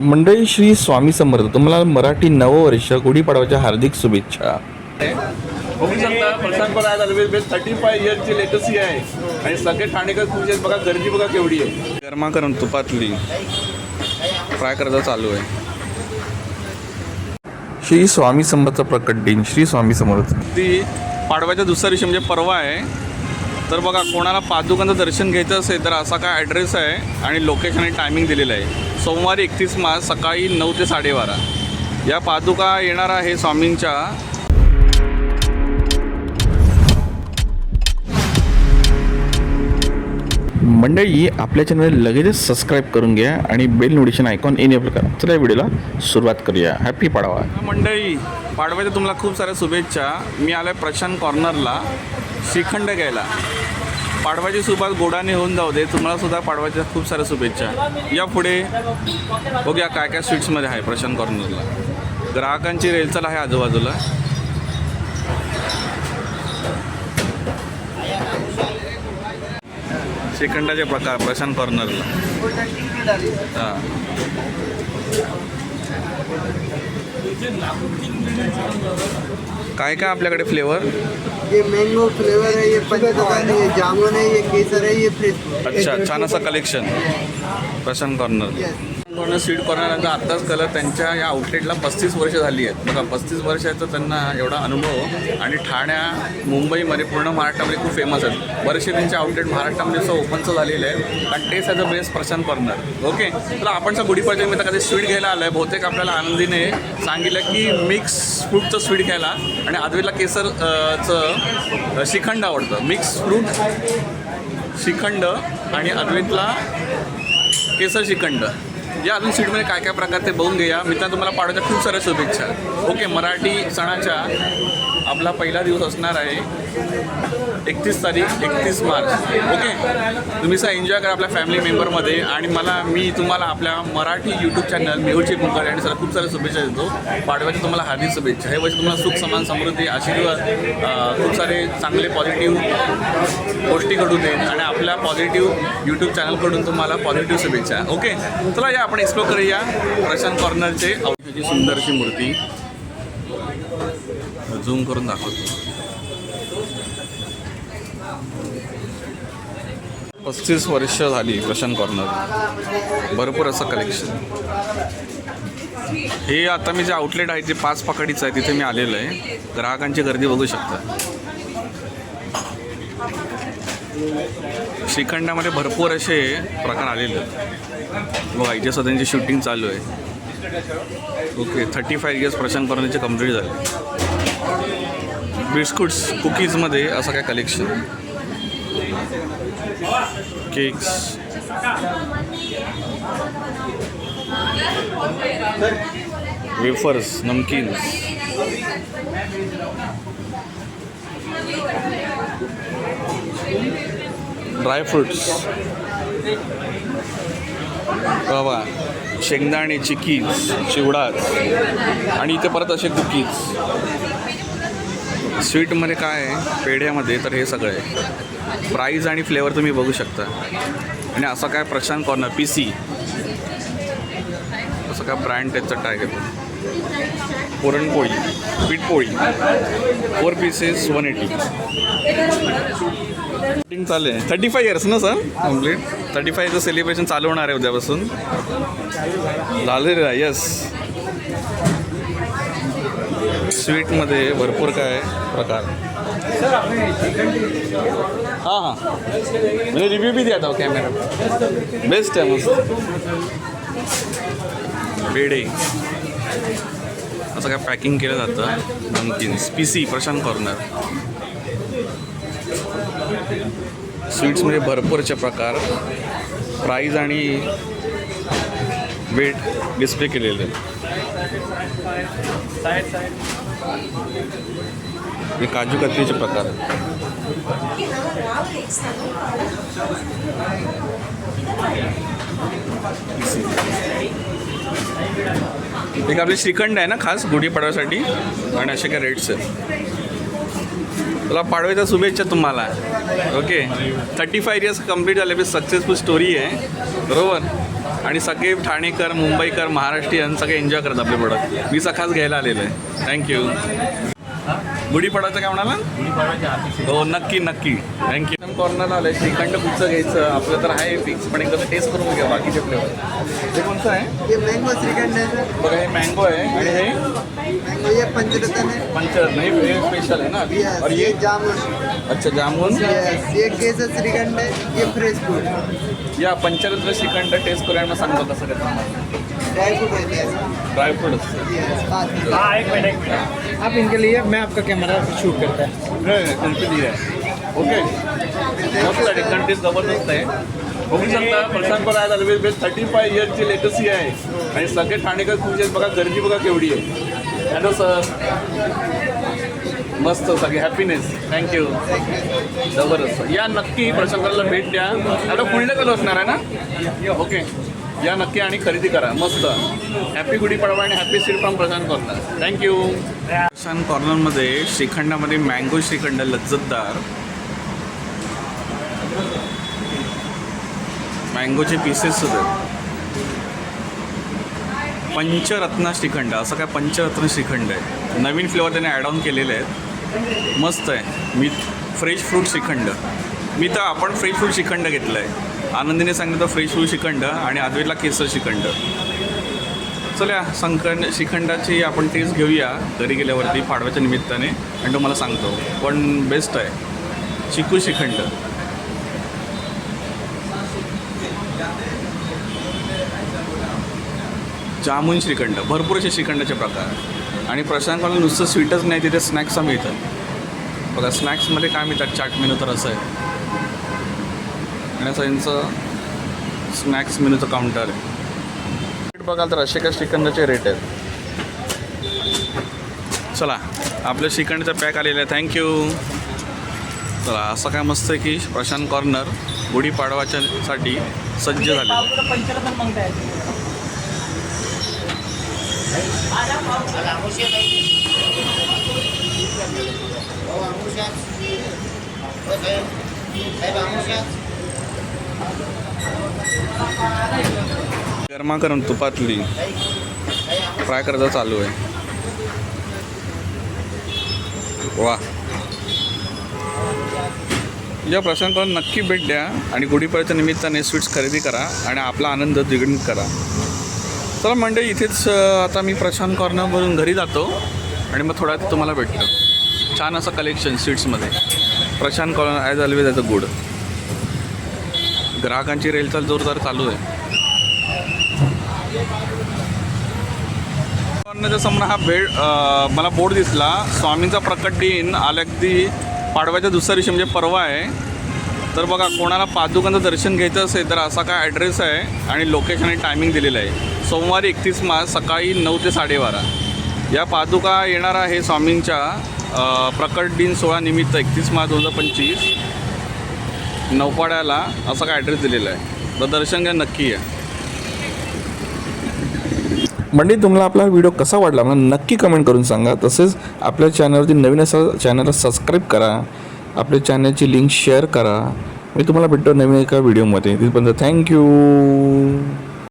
मंडळी श्री स्वामी समर्थ तुम्हाला मराठी नववर्ष गुढीपाडव्याच्या हार्दिक शुभेच्छा. बघू शकता प्रशांत पण आज आले थर्टी फाय इयरची लेटसी आहे. आणि सगळे ठाणेकर बघा गर्दी बघा केवढी आहे. गरमागरम तुपातली. फ्राय करायचं चालू आहे. श्री स्वामी समर्थ प्रकट दिन श्री स्वामी समर्थ. ती पाडव्याच्या दुसऱ्या दिवशी म्हणजे परवा आहे. तर बघा कोणाला पादुकांचं दर्शन घ्यायचं असेल तर असा काय ॲड्रेस आहे आणि लोकेशन आणि टायमिंग दिलेलं आहे. सोमवारी एकतीस मार्च सकाळी नऊ ते साडेबारा. या पादुका येणार आहे स्वामींच्या. मंडळी आपल्या चॅनल लगेचच सबस्क्राईब करून घ्या आणि बेल नोटिफिकेशन आयकॉन इनेबल करा चला या व्हिडिओला सुरुवात करूया. हॅपी पाडवा मंडळी पाडव्याच्या तुम्हाला खूप साऱ्या शुभेच्छा. मी आलो आहे प्रशांत कॉर्नरला श्रीखंड घ्यायला. पाडवाची सुरुवात गोडाने होऊन जाऊ दे. तुम्हाला सुद्धा पाडवाच्या खूप साऱ्या शुभेच्छा. या पुढे बघूया काय काय स्वीट्समध्ये आहे प्रशांत कॉर्नरला. ग्राहकांची रेलचाल आहे आजूबाजूला. श्रीखंडाचे प्रकार प्रशांत कॉर्नरला. हां. काय काय आपल्याकडे फ्लेवर ये मैंगो फ्लेवर है ये पंचदुकान है जामुन है ये केसर है ये फ्रेश अच्छा छान असं collection Prashant corner corner sweet corner आत्ताच कलर त्यांच्या या आउटलेटला पस्तीस वर्ष झाली आहेत. बघा पस्तीस वर्षाचा त्यांना एवढा अनुभव आणि ठाण्या मुंबईमध्ये पूर्ण महाराष्ट्रामध्ये खूप फेमस आहेत. बरेचसे त्यांचे आउटलेट महाराष्ट्रामध्ये असं ओपनचं झालेलं आहे आणि तेच as a best Prashant corner okay तर आपण सर गुढीपाडव्या मी कधी स्वीट घ्यायला आलं आहे बहुतेक आपल्याला आनंदीने सांगितलं की मिक्स फ्रूटचं स्वीट घ्यायला. आणि आदवीला केसर चं श्रीखंड आवडतं. मिक्स फ्रूट श्रीखंड आणि अद्वैतला केसर श्रीखंड. या अजून सीटमध्ये काय काय प्रकार ते बघून घेऊया. मित्रांनो तुम्हाला पाडव्याच्या खूप साऱ्या शुभेच्छा. ओके मराठी सणाच्या आपला पहिला दिवस असणार आहे एकतीस तारीख एकतीस मार्च. ओके? तुम्ही सर एन्जॉय करा आपल्या फॅमिली मेंबरमध्ये आणि मला मी तुम्हाला आपल्या मराठी यूट्यूब चॅनल मेहुलची कुंकर आणि सर खूप साऱ्या शुभेच्छा देतो. पाडव्याची तुम्हाला हार्दिक शुभेच्छा. हे वर्ष तुम्हाला सुख समान समृद्धी आशीर्वाद खूप सारे चांगले पॉझिटिव्ह गोष्टी घडून देईन आणि आपल्या पॉझिटिव्ह यूट्यूब चॅनलकडून तुम्हाला पॉझिटिव्ह शुभेच्छा. ओके? चला या आपण एक्सप्लोर करूया प्रशांत कॉर्नरचे औषधाची सुंदरची मूर्ती. झूम करून दाखवतो. पस्तीस वर्ष झाली प्रशांत कॉर्नर. भरपूर असं कलेक्शन हे आता मी जे आउटलेट आहे ते पाच पकडीचं आहे तिथे मी आलेलो आहे. ग्राहकांची गर्दी बघू शकता. श्रीखंडामध्ये भरपूर असे प्रकार आलेले बघा इथे सध्यांची शूटिंग चालू आहे. Okay thirty five years Prashant कॉर्नरचे complete झाले. बिस्कुट्स कुकीजमध्ये असं काय कलेक्शन केक्स. वेफर्स नमकीन्स. ड्रायफ्रुट्स बाबा शेंगदाणे चिकीज चिवडाच आणि इथे परत असे कुकीज. स्वीटमध्ये काय आहे? पेढ्यामध्ये तर हे सगळं आहे. प्राईज आणि फ्लेवर तुम्ही बघू शकता. आणि असं काय प्रशांत कॉर्नर पी सी असं काय ब्रँड त्याचं टाय घेतो पुरणपोळी पीठपोळी. फोर पीसेस वन एटी चालू आहे. थर्टी फाय इयर्स ना सर कंप्लीट थर्टी फायचं सेलिब्रेशन चालू होणार आहे उद्यापासून. झालेलं आहे यस स्वीटमध्ये भरपूर काय प्रकार? हां हां. म्हणजे रिव्ह्यू बी द्या आता कॅमेरा बेस्ट आहे मस्त. बेडे असं काय पॅकिंग केलं जातं? Namkeens P C Prashant corner स्वीट्समध्ये भरपूरचे प्रकार. प्राईज आणि वेट डिस्प्ले केलेले. हे काजू कतलीचे प्रकार एक आपले श्रीखंड आहे ना खास गुढीपाडव्यासाठी आणि असे काय रेट्स आहेत. तुला पाडव्याच्या शुभेच्छा तुम्हाला. Okay thirty five years complete झाले सक्सेसफुल स्टोरी आहे. बरोबर? आणि सगळे ठाणेकर मुंबईकर महाराष्ट्रीयन सगळे एन्जॉय करतात आपले प्रोडक्ट मी सखास घ्यायला आलेलो आहे. थँक्यू गुढीपाडाचं काय म्हणाला? हो नक्की नक्की. थँक्यू कॉर्नरला आलं श्रीखंड कुठचं घ्यायचं? आपलं तर आहे फिक्स पण एकदा टेस्ट करून घ्या बाकीचे फ्लेवर ते कोणतं आहे? मैंगो श्रीखंड है सर बघा हे मँगो आहे. आणि हे? मैंगो ये पंचरत्न है पंचरत्न. हे स्पेशल आहे ना? Yes, और ये? जामुन. अच्छा जामुन? ये केसर श्रीखंड है ये फ्रेश फ्रूट या पंचरत्न श्रीखंड टेस्ट करूया मग सांगतो कसं करतो ड्राई फ्रूट होते हैं ड्रायफ्रूट असतं. हाँ एक मिनट एक मिनट आप इनके लिए मैं आपका कैमरा शूट करता है। कंपनी आहे ओके मस्त आहे कंटेस्ट जबरदस्त आहे बघू शकता प्रशांत पण आज आले थर्टी फाय इयरची लेटसी आहे आणि सगळे ठाणेकर आहेत बघा गर्दी बघा केवढी आहे. हॅलो सर मस्त सगळे हॅपीनेस थँक्यू जबरदस्त. या नक्की प्रशांतला भेट द्या. आता पुढलं कधी असणार आहे ना? ओके या नक्की आणि खरेदी करा. मस्त. हॅपी गुढीपाडवा आणि happy seed from Prashant corner thank you Prashant कॉर्नरमध्ये श्रीखंडामध्ये मँगो श्रीखंड लज्जतदार. मँगोचे पीसेस सुद्धा पंचरत्न श्रीखंड. असं काय पंचरत्न श्रीखंड आहे? नवीन फ्लेवर त्याने ॲड ऑन केलेले आहेत. मस्त आहे. मी फ्रेश फ्रूट श्रीखंड. मी तर आपण फ्रेश फ्रूट श्रीखंड घेतलं आहे आनंदीने सांगितलं फ्रेश होऊ श्रीखंड आणि अद्वैतला केसर श्रीखंड. चला संकंड श्रीखंडाची आपण टेस्ट घेऊया. घरी गेल्यावरती पाडव्याच्या निमित्ताने. आणि तो मला सांगतो पण बेस्ट आहे. चिकू श्रीखंड. जामुन श्रीखंड. भरपूर असे श्रीखंडाचे प्रकार. आणि प्रशांत मला नुसतं स्वीटच नाही तिथे स्नॅक्सचा मिळतं बघा स्नॅक्समध्ये काय मिळतात? चाट मेनू तर असं आहे. आणि असं यांचं स्नॅक्स मेनूचं काउंटर आहे. रेट बघाल तर असे काय श्रीखंडाचे रेट आहेत. चला आपलं श्रीखंडचं पॅक आलेलं आहे. थँक्यू चला असं काय मस्त आहे की प्रशांत कॉर्नर गुढीपाडवाच्या साठी सज्ज झाले पंचरत्न मांगता तुपातली. फ्राय करायचं चालू आहे. वा. या प्रसंगावर नक्की भेट द्या आणि गुढीपाडच्या निमित्ताने स्वीट्स खरेदी करा आणि आपला आनंद द्विगुणित करा. चला म्हणजे इथेच आता मी प्रशांत कॉर्नरवरून घरी जातो आणि मग थोड्या तुम्हाला भेटतो. छान असं कलेक्शन स्वीट्समध्ये. Prashant corner as always as a good ग्राहकांची रेलचाल जोरदार चालू आहे. समोर हा बेड मला बोर्ड दिसला. स्वामींचा प्रकट दिन आला अगदी पाडव्याच्या दुसऱ्या दिवशी म्हणजे परवा आहे. तर बघा कोणाला पादुकांचं दर्शन घ्यायचं असेल तर असा काय ॲड्रेस आहे आणि लोकेशन आणि टायमिंग दिलेलं आहे. सोमवारी एकतीस मार्च सकाळी नऊ ते साडेबारा. या पादुका येणार आहे स्वामींच्या प्रकट दिन सोळा निमित्त एकतीस मार्च दोन हजार पंचवीस. नौपाड्याला असा काय ॲड्रेस दिलेला आहे. तर दर्शन घ्या नक्की आहे मंडळी तुम्हाला आपला व्हिडिओ कसा वाटला मला नक्की कमेंट करून सांगा. तसेच आपल्या चॅनलवरती नवीन असा चॅनलला सबस्क्राईब करा. आपल्या चॅनलची लिंक शेअर करा. मी तुम्हाला भेटतो नवीन एका व्हिडिओमध्ये तिथपर्यंत थँक्यू